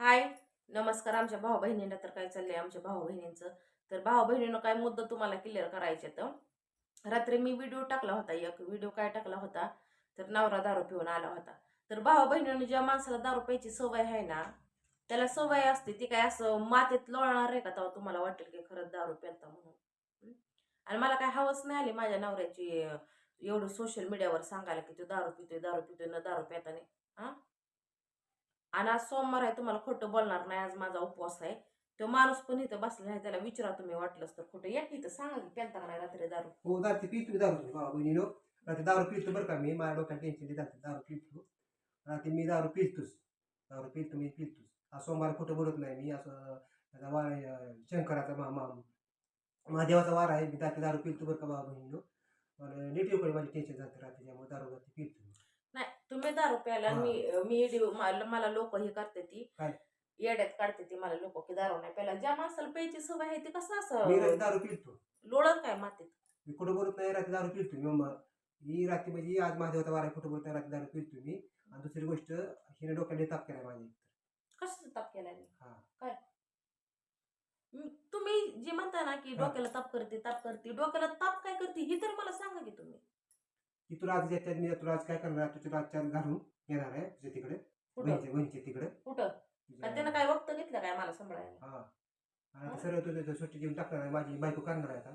हाय नमस्कार आमच्या भाऊ बहिणींना तर काय चाललंय आमच्या भाऊ बहिणींचं तर भाऊ बहिणीनं काय मुद्दा तुम्हाला क्लिअर करायचे तर रात्री मी व्हिडिओ टाकला होता एक व्हिडिओ काय टाकला होता? तर नवरा दारू पिऊन आला होता. तर भाऊ बहिणीनं ज्या माणसाला दारू प्यायची सवय आहे ना त्याला सवय असते ती काय असं मातीत लोळणार आहे का तेव्हा तुम्हाला वाटेल की खरंच दारू प्यालता म्हणून आणि मला काय हवंच नाही आली माझ्या नवऱ्याची एवढं सोशल मीडियावर सांगायला की तो दारू पितोय दारू पितोय न दारू प्याताने हां? आणि आज सोमवार आहे तुम्हाला खोटं बोलणार नाही आज माझा उपवास आहे. तो माणूस पण इथं बसला आहे त्याला विचारा तुम्ही वाटलंच तर खोटं. या की इथं सांगा की प्यालता का नाही रात्री दारू? हो दारू पितो दारू भावा बहिणीनो रात्री दारू पितो बरं का मी. माझ्या डोक्यात टेन्शन देत रात्री दारू पितो. रात्री मी दारू पितोच. दारू पितो मी पितोच. आज सोमवार खोटं बोलत नाही मी असं त्याचा वार शंकराचा मा मा महादेवाचा वार आहे मी रात्री दारू पितो बरं का भावा बहिणीनो. पण नेटिव्ह माझी टेन्शन जाते रात्री त्यामुळे दारू रात्री पितो. तुम्ही दारू प्यायला हा. मी मी इडी- मला मला लोक हे करते ती. काय? येड्यात काढते ती मला लोक की दारू नाही प्यायला. ज्या माणसाला प्यायची सवय आहे ते कसं मी रात्री असं दारू पितो. लोळत काय मातीत? मी खोटं बोलत नाही रात्री दारू पितो मी मग ही रात्री म्हणजे आज महादेवाचा वार आहे खोटं बोलत नाही रात्री दारू पितो मी. आणि दुसरी गोष्ट हिने डोक्याने ताप केला माझी कसं ताप केला मी? हा. काय? म- तुम्ही जे म्हणता ना की हा. डोक्याला ताप करते ताप करते डोक्याला ताप काय करते हे तर मला सांगा की तुम्ही. की तुला आज याच्यात मी तुला आज काय करणार आहे? तुझ्या रातच्या घालून येणार आहे तुझ्या तिकडे. कुठं? तिकडे. कुठं? आणि त्यानं काय वक्त घेतलं काय मला सांभाळायला? हा. आणि सरळ तुझं सुट्टी देऊन टाकणार आहे माझी बायको करणार आहे आता.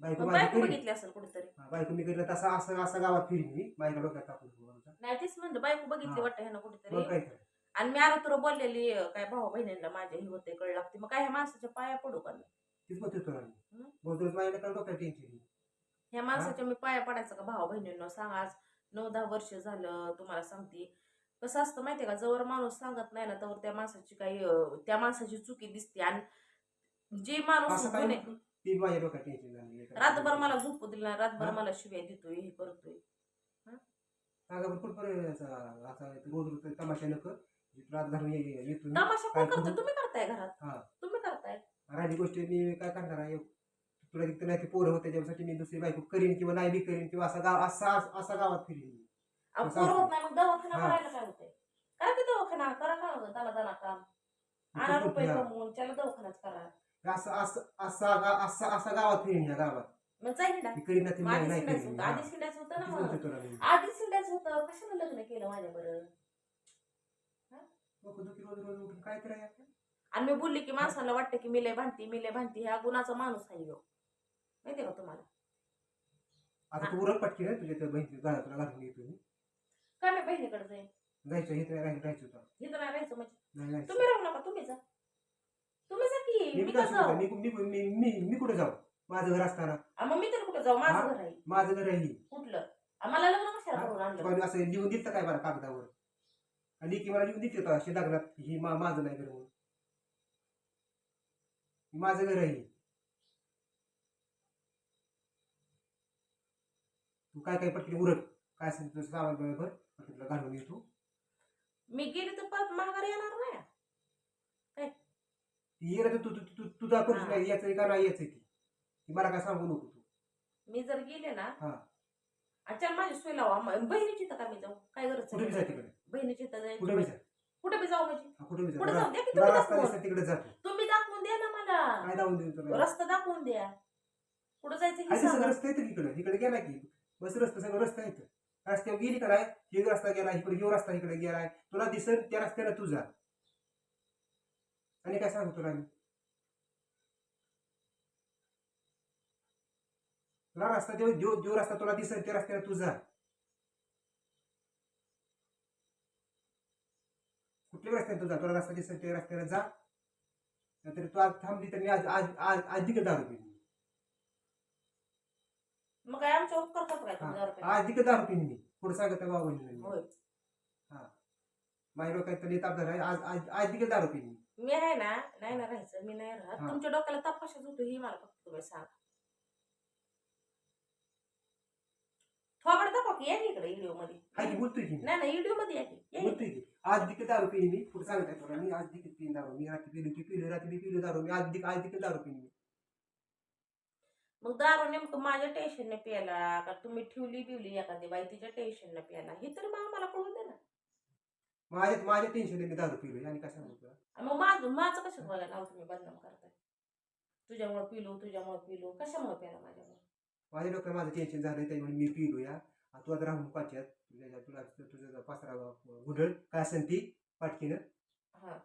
बायको माझी बायको करीन. बघितली असेल कुठेतरी. हा, बायको मी करीन तसा असं असं गावात फिरीन मी. माझ्या डोक्यात टाकून बोलायचं. नाही तेच म्हणलं बायको बघितली हा. वाटतं ह्यानं मग कुठेतरी काय तर. आणि मी आरो तुला बोललेली अं, काय भाऊ बहिणींना माझ्या ही होते कळ लागते मग काय ह्या माणसाच्या पाया पडू का? मी तीच बोलतो तुला मी. हं? बोलतो माझ्या डोक्यात डोक्यात टेन्शन ह्या माणसाच्या मी पाया पडायचं का? भाऊ बहिणींना सांग आज नऊ दहा वर्ष झालं तुम्हाला सांगते. कसं असतं माहितीये का? जवळ माणूस सांगत नाही ना तर त्या माणसाची काही त्या माणसाची चुकी दिसते. आणि जे माणूस रातभर मला झोपू दिलं रातभर? मला शिव्या देतोय हे करतोय. तमाशा नको. रात घालून ये- ये- येतो मी. तमाशा काय कोण करतो करू? तुम्ही करताय घरात. हा. तुम्ही करताय. राहिली गोष्ट मी काय करणार आहे? तुला तिथं नाही ते पोरं होते त्याच्यासाठी मी दुसरी बायको करीन किंवा नाही बी करीन किंवा असा गाव असा असा गावात फिरीन मी. अहो, पोरं. होत नाही मग दवाखाना हा. करायला काय होतंय? करा की दवाखाना करा दाना काम. आणा रुपये? कमवून त्याला दवाखानाच करा. असं असं असा गा- असा असा गावात फिरीन ह्या गावात. मग जाईल ना. मी करीन ना ते आधी नाही शिंडायचं करीन होतं आधी शिंडायचं होतं तीच ना मग. तुला मी. आधी शिंडायचं होतं. कशाला लग्न केलं माझ्या बरं? दुखी रोज रोज उठून काय करायचं आणि मी बोलली की माणसाला वाटतं की मी लय भांडती मी लय भांडती ह्या गुणाचा माणूस आहे ह्यो. माहितीये का तुम्हाला? आता तू उरक पटकी रे तुझ्या त्या बहिणी घरात तुला घालून येतो मी काय मी बहिणीकडे जाईन? जायचं हे तर राहायचं राहायचं. होतं इथं नाही राहायचं म्हणजे? नाही. तुम्ही राहू नका तुम्ही जा. तुम्ही जा की मी मी काय का सांगतो, जाऊ मी मी मी मी मी कुठे जाऊ? माझं घर असताना. आ, मग मी तर कुठं जाऊ? माझं हा? घर आहे. माझं घर आहे. कुठलं? आम्हाला लग्न कशाला हा? करून आणलं? असं लिहून दिलं काय बरं कागदावर? आणि की मला लिहून दिली अशी दागनात ही मा माझं नाही घर म्हणून. माझं घर आहे तू काय काय पटकन उरक? काय असेल तुझं सामान पटकन तुला घालून येतो मी गेले तर परत महागारी येणार नाही. ये रे तू तू तू तुझा करू हा. याचं का नाही याचं ती? ती मला काय सांगू नको तू. मी जर गेले ना हा. अच्छा माझी सोय लावा. म- बहिणीची तर का मी जाऊ. काय गरज कुठे बी जा आहे? तिकडे. बहिणीची तर कुठे बी जायची जा कुठे बी जाऊ म्हणजे. हा, कुठे बी जा. कुठे तुला जाऊ द्या की तुला तुम्ही रस्ता दाखवून. दिसला तिकडे जातो तुम्ही दाखवून द्या ना मला. काय दावून देऊ तुला? रस्ता दाखवून द्या. कुठं जायचं हे सगळं सांगा. रस्ता येतं इकडे इकडे गेला की. बस रस्ता सगळं रस्ता येतं रस्त्यावर गेली काय हे रस्ता गेला इकडे हे रस्ता इकडे गेलाय. तुला दिसेल त्या रस्त्याला तू जा. आणि काय सांगतो तुला मी? तुला रस्ता जो जो देव रस्ता तुला दिसेल त्या रस्त्याला तू जा. कुठल्या रस्त्याने तू जा? तुला रस्ता दिसेल त्या रस्त्याला जा. नाहीतर तू आज थांबली तर मी आज आज आज आज तिकडे दारू पिली मग काय आमच्या उपकार करतो काय तुम्ही हा. दारू आज तिकडे दारू पिली मी पुढे सांगत बाबा? होय. माझ्या डोक्यात तर ताप झाला. आज आज आज तिकडे दारू पिली मी आहे ना नाही ना राहायचं मी नाही राहत. हा. तुमच्या डोक्याला ताप कशाच होतो ही मला फक्त तुम्ही सांगा. थोबड दाखवा की या की इकडे व्हिडिओ मध्ये हाय की बोलतोय की. मी नाही नाही व्हिडिओ मध्ये या की. या की. बोलतोय की. आज तिकडे दारू पिली मी पुढे सांगताय तुला मी आज तिकडे पिली दारू. मी रात्री पिली पिली रात्री पिली दारू. मी आज आज तिकडे दारू पिली मग दारू नेमकं माझ्या टेन्शनने प्यायला का तुम्ही ठेवली बिवली एखादी बाई तिच्या टेन्शनने प्यायला? हे तरी मग आम्हाला कळू दे ना. माझ्या माझ्या टेन्शन मी दारू पिलोय आणि काय सांगू तुला? माझं माझं कसं बघा नाव तुम्ही बदनाम करताय? तुझ्यामुळे पिलो तुझ्यामुळे पिलो कशामुळे प्याला माझ्यामुळे? माझ्या डोक्यात माझं टेन्शन झालं त्यामुळे मी पिलो या आता तू आता राहून पाच्यात तुझ्या तुला तुझा पासरा गुढळ काय असेल ती पाटकीनं हा.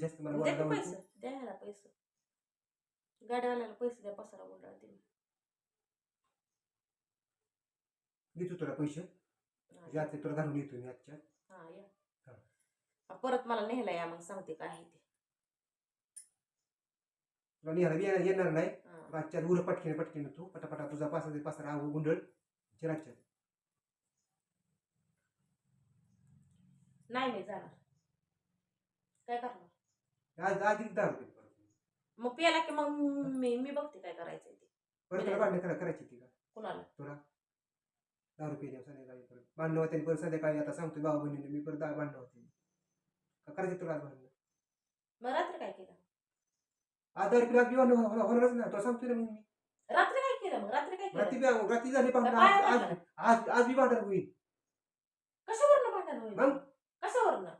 जास्त मला द्या पैसे द्या ह्याला पैसे. गाडीवाल्याला पैसे द्या पसारा गुंडाळा तुम्ही देतो तुला पैसे. हा, जाते तुला घालून येतो मी आजच्या. हा या. परत मला नेहला या मग सांगते काय आहे ते. तुला निघाला बी येणार- येणार नाही. हा. आजच्या उरं पटकीने पटकीने तू. पटापटा तुझा पासा पासरा गुंडळ. चिराच्या नाही मी जाणार. काय करणार? आज आज एक दहा रुपये परत. मग पियाला की मग मी मी बघते काय करायचंय ते. परत तुला भांडण करा करायची ती का? कुणाला? दहा रुपये द्या संध्याकाळी परत भांडणं होते परत संध्याकाळी. आता सांगतो भाऊ बहिणीने मी परत दहा भांडणं होते का करायची तुला आज भांडणं? मग रात्री काय केलं? दहा रुपये आज होणार- होणारच ना तो सांगतो ना मग मी. रात्री काय केलं मग? रात्री काय रात्री केलं? बी रात्री झाली भांडणं. आज? आज आज आज बी भांडण होईल. कशावरनं भांडण होईल? मग? कशावरनं?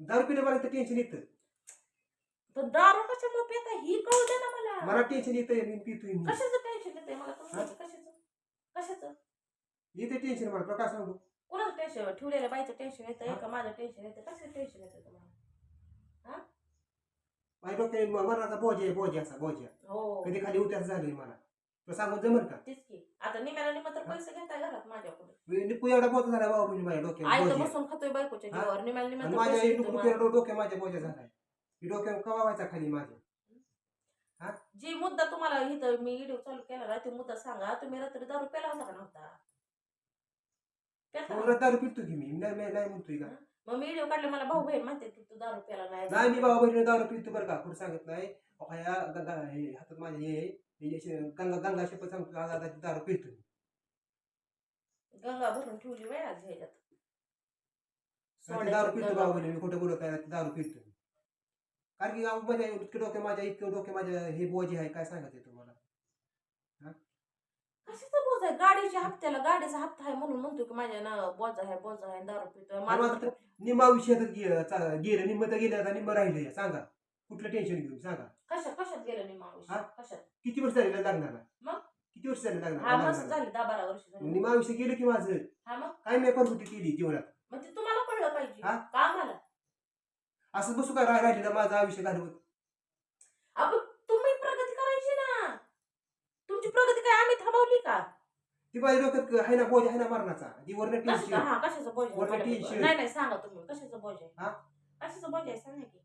दारू पिणे मला टेन्शन येतं. पण दारू कशामुळे पिता? ही कळू दे ना मला. मला टेन्शन येतं मी पितोय मी. कशाचं टेन्शन येते मला तुम्ही हा? कशाचं? कशाचं? येते टेन्शन मला तुला काय सांगू. कुणाचं टेन्शन ठेवलेल्या बाईचं टेन्शन येतं हा? का माझं टेन्शन येतं कसं टेन्शन येतं तुम्हाला? माझ्या डोक्यात मरणाचा बोज आहे बोज असा बोज. हो. कधी खाली उठायचं झालंय मला. तुला सांगून जमल का. तेच की. आता निम्याला निम्या तर पैसे घेताय घरात माझ्याकडे निपू एवढा बोज झाला बाबा म्हणजे माझ्या डोक्यात. बसून खातोय बायकोच्या हा? जीवावर. आणि माझ्या डोक्या माझ्या. बोजा झालाय. ही डोक्या कवा व्हायचा खाली माझ्या जी मुद्दा तुम्हाला इथं मी व्हिडिओ चालू केला ना, ती मुद्दा सांगा. तुम्ही रात्री दारू प्याला होता का नव्हता? एवढा दारू पितो की मी? नाही नाही नाही म्हणतोय का? मग मी व्हिडिओ काढले मला भाऊ बहीण म्हणते तू दारू प्याला नाही नाही मी बाबा बहिणी दारू पितो बरं का? कुठं सांगत नाही. अहो, या गंगा हे हातात माझ्या हे हे असे गंगा गंगा शपथ सांगतो आज आता दारू पितो. मी. गंगा भरून ठेवली वेळ आज ह्याच्यात. ते दारू सोड्याची पितो गंगा बाबा बहिणी मी खोटं बोलत नाही दारू पितो. कारण की माझ्या इतके डोके माझ्या इतके डोके माझ्या हे बोजी आहे काय सांगायचं तुम्हाला? कशाचा बोज आहे? गाडीच्या हप्त्याला गाडीचा हप्ता आहे म्हणून म्हणतो की माझ्या ना बोज आहे बोज आहे दारू पितोय मला तर निम्मा विषयातच गे- चा- गेलं निम्म तर गेलं आता निम्म राहिलं सांगा. कुठलं टेन्शन घेऊन सांगा. कशात कशात गेलं नाही माणूस हा? कशात? किती वर्ष झाले लग्नाला? मग? किती वर्ष झाले हा मस्त लग्नाला? झाली दहा बारा वर्ष झाली. निम्मा आयुष्य गेलं की माझं? हा मग? काय मी पण होती केली जीवनात? मग ते तुम्हाला कळलं पाहिजे. हा? का असं बसू काय राह- राहिलेलं माझं आयुष्य घालवत? आपण तुम्ही प्रगती करायची ना. तुमची प्रगती काय आम्ही थांबवली का? ती माझ्या डोक्यात आहे ना बोज आहे ना मरणाचा. ती वरण कशाचं? टेन्शन. हा कशाचं बोज? आहे वरनं मॅडम? टी-शर्ट. नाही नाही सांगा तुम्ही कशाचं बोज? हा? आहे कशाचं बोज आहे सांगा की.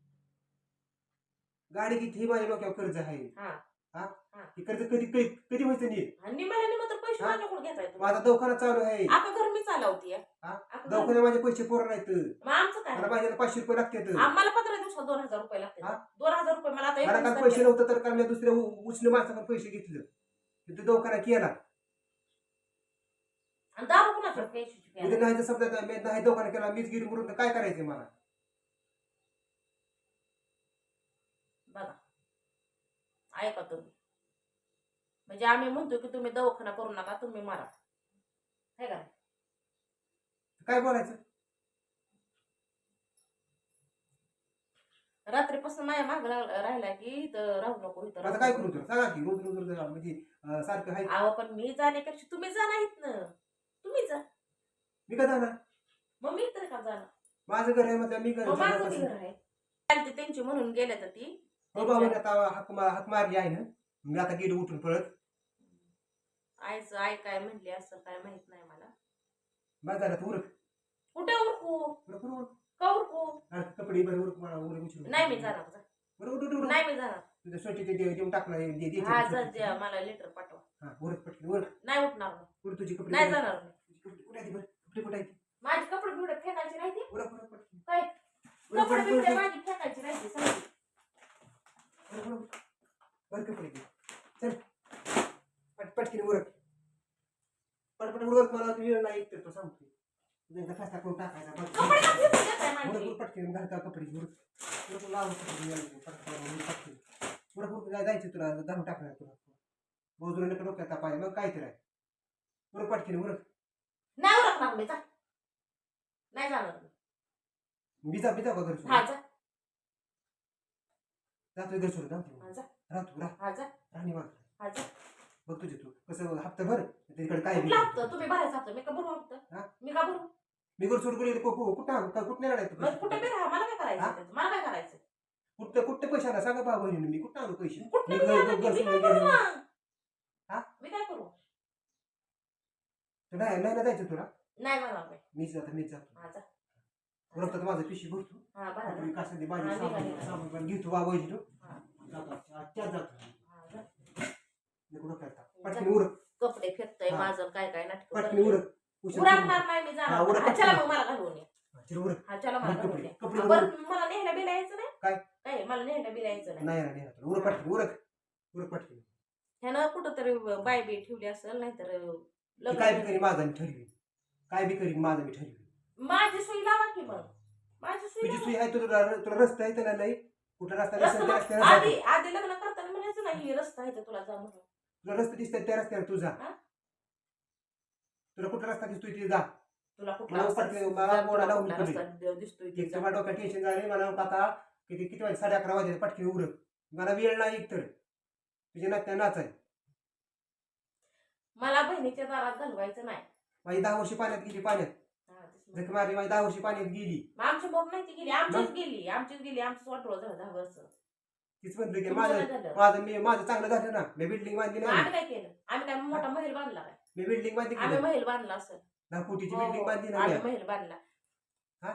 गाडी किती हे माझ्या डोक्यावर कर्ज आहे. हा. हे? कर्ज कधी कधी कधी व्हायचं नाही? आणि पैसे हा? माझ्याकडून घेताय तुम्ही. माझा दवाखाना चालू आहे. आता घर मी चालवते हा? आता घर- दवाखान्यात माझे पैसे पोर नाहीत. मग आमचं काय? मला पाचशे रुपये लागतात. आम्हाला पंधरा दिवसात दोन हजार रुपये लागते हा? दोन हजार रुपये मला आता मला काल पैसे नव्हतं तर काल मी दुसऱ्या उ- उचले माणसाकडे पैसे घेतलं. तिथे दवाखाना केला आणि दारू कुणाच्या प्यायची? प्यायला? उद्या नाही तर समजा मी नाही दवाखाना केला मीच गिरी तर काय करायचं मला? बघा. ऐका तुम्ही. म्हणजे आम्ही म्हणतो की तुम्ही दवाखाना करू नका तुम्ही मारा. है का? काय बोलायचं? रात्रीपासून माझ्या माग राहिला की इथं राहू नको इथं आता काय. करू तुला? सांगा की रोज रोज रोज म्हणजे अं, सारखं आहे. अहो पण मी जाण्यापेक्षा तुम्ही जा नाहीत ना. तुम्ही जा. मी का जाणार? मग मी तरी का जाणार? माझं घर आहे म्हटलं मी मग माझं? घर आहे. चालते त्यांची म्हणून गेल्या तर ती. हो बाबा मी आता हाक मा- हाक मारली आहे ना. मी आता गेलो उठून पळत आईचं आई काय म्हणली असं काय माहीत नाही मला. तर उरक. कुठे उरकू? उरक उरक. का उरकू? हा, कपडे बरं उरक मला उरक उचलून. नाही मी जाणार जा. उरक उरक उरक नाही मी जाणार. तुझ्या सोटी ते दे- देऊन टाकणार दे- दे- दे- हा जा दे- मला लेटर पाठवा. हा, उरक पटकन उरक. नाही उठणार मी. उरक तुझी कपडे नाही उरक. जाणार मी. तुझी कपडे कुठे आहेत बरं? कपडे कुठे आहेत? माझी कपडे बिपडे फेकायची नाही ती? उरक उरक काय? उरक कपडे उरक बिपडे उरक. माझी फेकायची नाही ती. उरक उरक बरं कपडे घे. चल. पट पटकीने उरक. पटपट उरक मला वेळ नाही एक तर तो सांगतो तुझ्या फस्ता करून टाकायचा उरक उरक पटकीने घाल का कपडे उरक. उरक लाव कपडे यायला पटकन उरक पटकीने. उरक उरक जाय- जायचं तुला घालून टाकणार तुला. बोजूला नका डोक्यात तापाय मग काय तर आहे. उरक पटकीने उरक. नाही उरकणार मी जा. नाही जाणार मी. बिजा बिजा का घरचं जा. जातो घर सोडून जातो जा. राहतो राह. हा जा राहणी माग हा जा बघ तुझे तू. कसं हप्ता भर तिकडे काय कुठला हप्ता? तुम्ही भरायचा हप्ता. मी का भरू हप्ता? मी का भरू? मी घर सोडून गेले कुठं कुठं नाही मग आणायचं कुठे बी राहा? मला काय करायचं? मला काय करायचं? कुठं कुठं पैसे आणा? सांगा भाऊ बहिणी मी कुठं आणू पैसे? कुठं मी काय करू करू? नाही नाही जायचं तुला? नाही मला. मीच जातो मीच जातो. बरोबर माझं पिशी भरतो. पण घेतो बाबा तू कुठं कपडे फेकतय. माझं काय काय नाटक उरकणार नाही मी जाणार. उरक चला पटकन. मग मला घालवून ये. हा, चला मला घालवून ये. बरं मला नेहला नाही. काय? काय मला नेहला बिला यायचं नाही. उरक पटकन उरक उरक पटकन ह्यानं कुठंतरी बाय बी ठेवली असेल नाहीतर काय बी करी माझा मी ठरवी काय बी करी माझा मी ठरवी माझी सुई लावा की मग. माझी सुई तुझी. सुई आहे तुला तुला रस्ता आहे त्याला नाही कुठं रस्ता नसेल त्या जा आधी तू. आधी लग्न करताना म्हणायचं नाही ही रस्ता आहे तुला जा म्हणून तुला रस्ता दिसतात त्या रस्त्याने तू जा हा? तुला कुठं रस्ता दिसतोय ते जा तुला कुठला मला रस्ता पटकन- दिसतोय? मला जा, बोलायला कुठला. रस्ता दिसतोय ते एक तर जा. माझ्या डोक्यात टेन्शन झाले मला काका किती किती वाजता साडे अकरा वाजले पटकन उरक मला वेळ नाही एक तर तुझे नात्या नाच आहे मला बहिणीच्या दारात घालवायचं नाही माझी दहा वर्षी पाण्यात गेली पाण्यात हा. जख मारली माझी दहा वर्षी पाण्यात गेली. मग आमची बोट नाही ती गेली आमचीच गेली आमचीच गेली आमचं वाटोळ झालं दहा वर्ष. तीच म्हणते की तुमचं माझं झालं? माझं मी माझं चांगलं झालं ना. मी बिल्डिंग बांधली मग नाही आम्ही. काय केलं? आम्ही काय मोठा महल बांधला काय? मी बिल्डिंग बांधली आम्ही महल बांधला असेल दहा कोटीची हो, बिल्डिंग हो. बांधली आम्ही ना महल बांधला. हा?